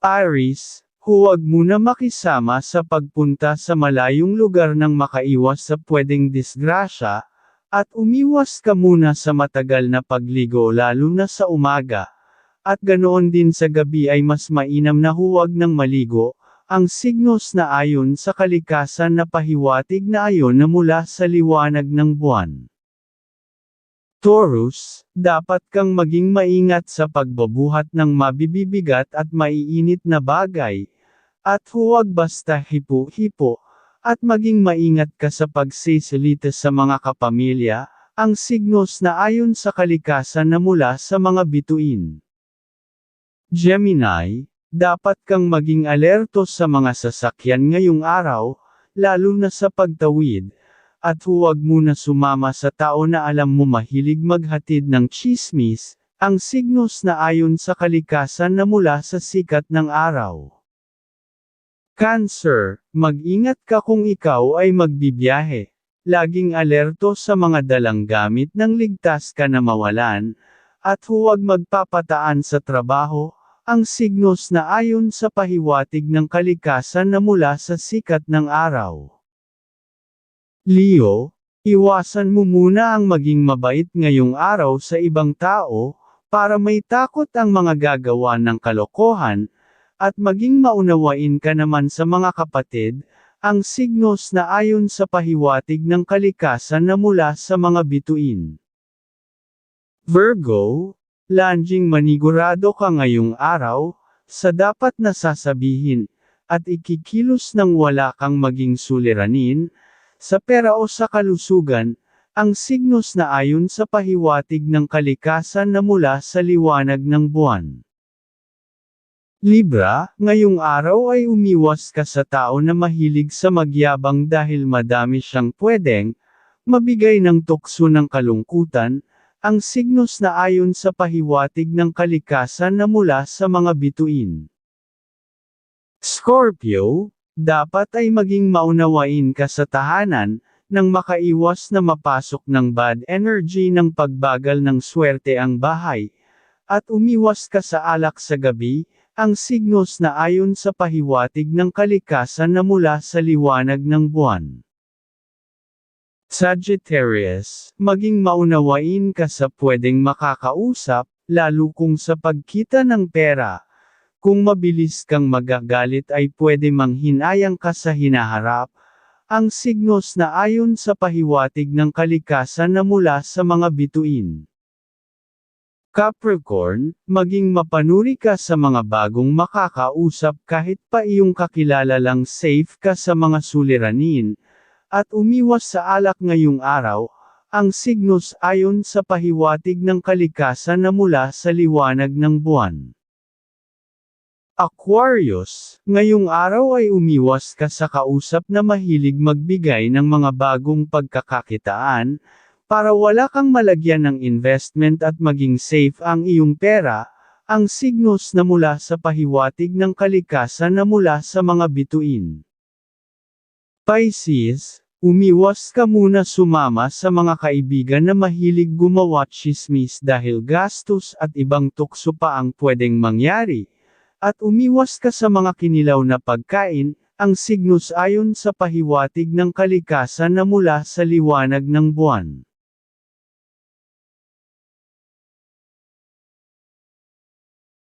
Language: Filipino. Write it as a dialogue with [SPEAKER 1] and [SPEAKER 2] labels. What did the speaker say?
[SPEAKER 1] Aris, huwag muna makisama sa pagpunta sa malayong lugar nang makaiwas sa pwedeng disgrasya, at umiwas ka muna sa matagal na pagligo lalo na sa umaga. At ganoon din sa gabi ay mas mainam na huwag ng maligo, ang signos na ayon sa kalikasan na pahiwatig na ayon na mula sa liwanag ng buwan. Taurus, dapat kang maging maingat sa pagbabuhat ng mabibibigat at maiinit na bagay, at huwag basta hipo-hipo, at maging maingat ka sa pagsisilita sa mga kapamilya, ang signos na ayon sa kalikasan na mula sa mga bituin. Gemini, dapat kang maging alerto sa mga sasakyan ngayong araw, lalo na sa pagtawid, at huwag muna sumama sa tao na alam mo mahilig maghatid ng chismis, ang signos na ayon sa kalikasan na mula sa sikat ng araw. Cancer, mag-ingat ka kung ikaw ay magbibiyahe. Laging alerto sa mga dalang gamit nang ligtas ka na mawalan, at huwag magpapataan sa trabaho, ang signos na ayon sa pahiwatig ng kalikasan na mula sa sikat ng araw. Leo, iwasan mo muna ang maging mabait ngayong araw sa ibang tao, para may takot ang mga gagawa ng kalokohan, at maging maunawain ka naman sa mga kapatid, ang signos na ayon sa pahiwatig ng kalikasan na mula sa mga bituin. Virgo, Lanjing manigurado ka ngayong araw, sa dapat na sasabihin, at ikikilos ng wala kang maging suliranin, sa pera o sa kalusugan, ang signos na ayon sa pahiwatig ng kalikasan na mula sa liwanag ng buwan. Libra, ngayong araw ay umiwas ka sa tao na mahilig sa magyabang dahil madami siyang pwedeng, mabigay ng tukso ng kalungkutan, ang signos na ayon sa pahiwatig ng kalikasan na mula sa mga bituin. Scorpio, dapat ay maging maunawain ka sa tahanan, nang makaiwas na mapasok ng bad energy ng pagbagal ng swerte ang bahay, at umiwas ka sa alak sa gabi, ang signos na ayon sa pahiwatig ng kalikasan na mula sa liwanag ng buwan. Sagittarius, maging maunawain ka sa pwedeng makakausap, lalo kung sa pagkita ng pera. Kung mabilis kang magagalit ay pwede manghinayang ka sa hinaharap, ang signos na ayon sa pahiwatig ng kalikasan na mula sa mga bituin. Capricorn, maging mapanuri ka sa mga bagong makakausap kahit pa iyong kakilala lang safe ka sa mga suliranin, at umiwas sa alak ngayong araw, ang signos ayon sa pahiwatig ng kalikasan na mula sa liwanag ng buwan. Aquarius, ngayong araw ay umiwas ka sa kausap na mahilig magbigay ng mga bagong pagkakakitaan, para wala kang malagyan ng investment at maging safe ang iyong pera, ang signos na mula sa pahiwatig ng kalikasan na mula sa mga bituin. Pisces, umiwas ka muna sumama sa mga kaibigan na mahilig gumawa chismis dahil gastos at ibang tukso pa ang pwedeng mangyari. At umiwas ka sa mga kinilaw na pagkain, ang signos ayon sa pahiwatig ng kalikasan na mula sa liwanag ng buwan.